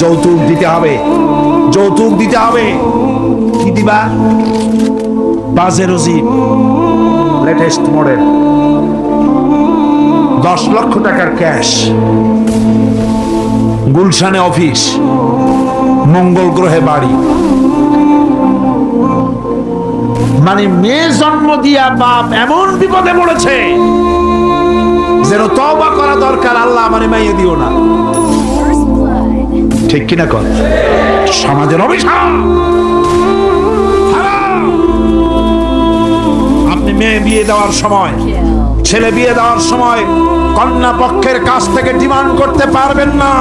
যৌতুক দিতে হবে। যৌতুক দিতে হবে। কি দিবা? বাজেরো জিপ লেটেস্ট মডেল দশ লক্ষ টাকার ক্যাশ গুলশানে অফিস মঙ্গল গ্রহে বাড়ি। মানে মেয়ে জন্ম দিয়া বাপ এমন বিপদে পড়েছে, যেন তবা করা দরকার, আল্লাহ মানে মাইয়ে দিও না. ঠিক কিনা কর সমাজের অভিশাপ! আপনি মেয়ে বিয়ে দেওয়ার সময়, ছেলে বিয়ে দেওয়ার সময় কন্যা পক্ষের কাছ থেকে ডিমান্ড করতে পারবেন না।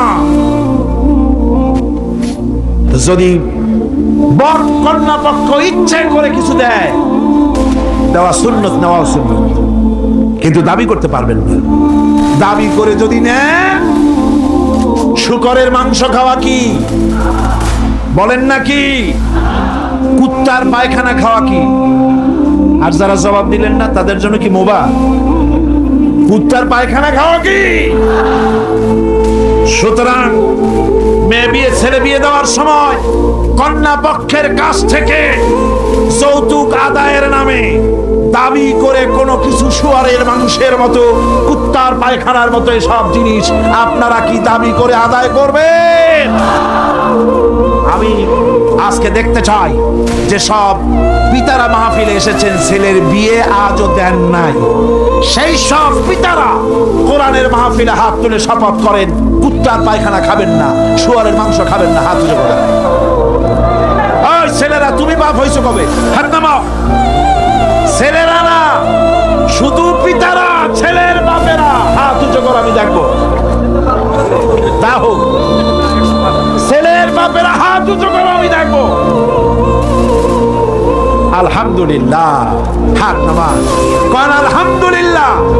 যদি বর কন্যা পক্ষ ইচ্ছে করে কিছু দেয়, দেওয়া সুন্নত নেওয়া সুন্নত। কিন্তু দাবি করতে পারবেন না। দাবি করে যদি নেন শুকরের মাংস খাওয়া কি? বলেন নাকি কুত্তার পায়খানা খাওয়া কি? আর যারা জবাব দিলেন না, তাদের জন্য কি মোবা? কুত্তার পায়খানা খাওয়া কি? সুতরাং মেয়ে বিয়ে, ছেলে বিয়ে দেওয়ার সময় কন্যা পক্ষের কাছ থেকে যৌতুক আদায়ের নামে দাবি করে কোনো কিছু শুয়ারের মাংসের মতো, কুত্তার পায়খানার মতো সব জিনিস আপনারা কি দাবি করে আদায় করবেন? আমি আজকে দেখতে চাই যে সব পিতারা মাহফিলে এসেছেন, ছেলের বিয়ে আজও দেন নাই। সেই সব পিতারা কোরআনের মাহফিলে হাত তুলে শপথ করেন, কুত্তার পায়খানা খাবেন না, শুয়ারের মাংস খাবেন না, হাত তুলে ছেলেরা, তুমি বাপ হয়েছো কবে? হাত নামাও। শুধু পিতারা, ছেলের বাপেরা। হাত উঁচু করে, আমি দেখব। তা ছেলের বাপেরা হাত উঁচু করে, আমি দেখব। আলহামদুলিল্লাহ। হাত নামাজ। কর, আলহামদুলিল্লাহ।